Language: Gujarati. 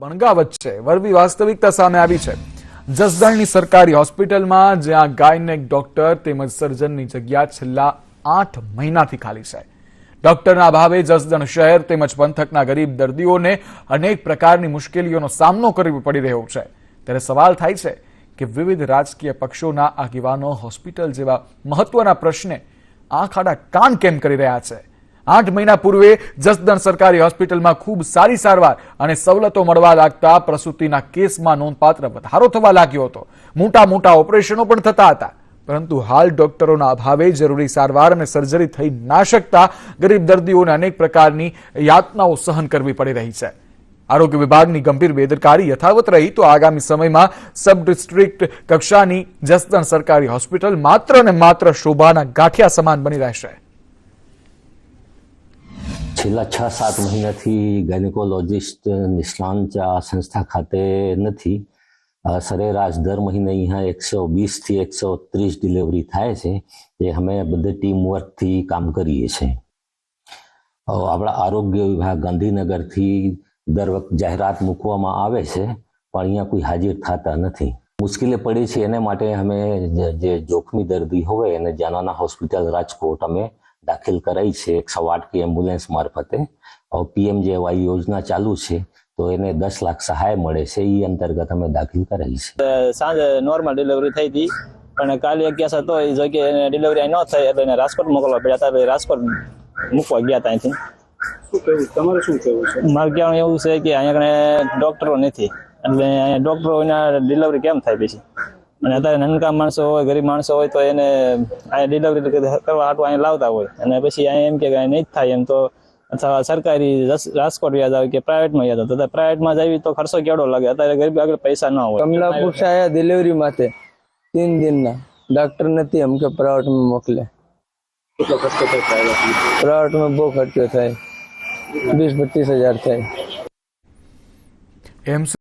બણગા વચ્ચે વરવી વાસ્તવિકતા સામે આવી છે. જસદણની સરકારી હોસ્પિટલમાં જ્યાં ગાયનેક ડોક્ટર તેમજ સર્જનની જગ્યા છેલ્લા આઠ મહિનાથી ખાલી છે. ડોક્ટરના અભાવે જસદણ શહેર તેમજ પંથકના ગરીબ દર્દીઓને અનેક પ્રકારની મુશ્કેલીઓનો સામનો કરવો પડી રહ્યો છે. ત્યારે સવાલ થાય છે કે વિવિધ રાજકીય પક્ષોના આગેવાનો હોસ્પિટલ જેવા મહત્વના પ્રશ્ને આંખ આડા કાન કેમ કરી રહ્યા છે? આઠ મહિના પૂર્વે જસદણ સરકારી હોસ્પિટલમાં ખૂબ સારી સારવાર અને સવલતો મળવા લાગતા પ્રસૂતિના કેસમાં નોંધપાત્ર વધારો થવા લાગ્યો હતો. મોટા મોટા ઓપરેશનો પણ થતા હતા. પરંતુ હાલ ડોક્ટરોના અભાવે જરૂરી સારવાર અને સર્જરી થઈ ના શકતા ગરીબ દર્દીઓને અનેક પ્રકારની યાતનાઓ સહન કરવી પડી રહી છે. આરોગ્ય વિભાગની ગંભીર બેદરકારી યથાવત રહી તો આગામી સમયમાં સબ ડિસ્ટ્રિક્ટ કક્ષાની જસદણ સરકારી હોસ્પિટલ માત્ર ને માત્ર શોભાના ગાંઠિયા સમાન બની રહેશે. છેલ્લા છ, સાત મહિનાથી ગાયનેકોલોજિસ્ટ નિષ્ણાંત આ સંસ્થા ખાતે નથી. સરેરાશ દર મહિને અહીંયા એકસો વીસથી એકસો ત્રીસ ડિલિવરી થાય છે, જે અમે બધે ટીમ વર્કથી કામ કરીએ છીએ આપણા આરોગ્ય વિભાગ ગાંધીનગરથી દર વખત જાહેરાત મૂકવામાં આવે છે, પણ અહીંયા કોઈ હાજર થતા નથી. મુશ્કેલી પડી છે, એને માટે અમે જે- જોખમી દર્દી હોય એને જાનાના હોસ્પિટલ રાજકોટ અમે દાખલ કરાઈ છે એકસો આઠ કે એમ્બ્યુલન્સ મારફતે. પીએમ જે યોજના ચાલુ છે તો એને દસ લાખ સહાય મળે છે એ અંતર્ગત અમે દાખલ કરાઈ છે. સાંજે નોર્મલ ડિલિવરી થઈ હતી પણ કાલે અગિયાર હતો એ જગ્યાએ એને ડિલિવરી ન થઈ એટલે એને રાજકોટ મોકલવા પડ્યા હતા રાજકોટ મૂકવા ગયા હતા અહીંથી. શું કહેવું? તમારે શું કહેવું છે? મારું કહેવાનું એવું છે કે અહીંયા કણે ડોક્ટરો નથી એટલે અહીંયા ડોક્ટરો એના ડિલિવરી કેમ થાય પછી? અને અત્યારે નાનકા માણસો હોય ગરીબ માણસો હોય તો એને આ ડિલિવરી કરવા આટલું અહીં લાવતા હોય. અને પછી અહીં એમ કે અહીં નહીં જ થાય એમ તો અથવા સરકારી રાજકોટ વ્યાજ આવે કે પ્રાઇવેટમાં વ્યાજ આવે. તો પ્રાઇવેટમાં જવી તો ખર્ચો કેવડો લાગે? અત્યારે ગરીબ આગળ પૈસા ના હોય. કમલાપુર સાયા ડિલિવરી માટે તીન દિનના. ડોક્ટર નથી એમ કે પ્રાઇવેટમાં મોકલે. પ્રાઇવેટમાં બહુ ખર્ચો થાય. વીસ પચીસ હજાર થાય. એમ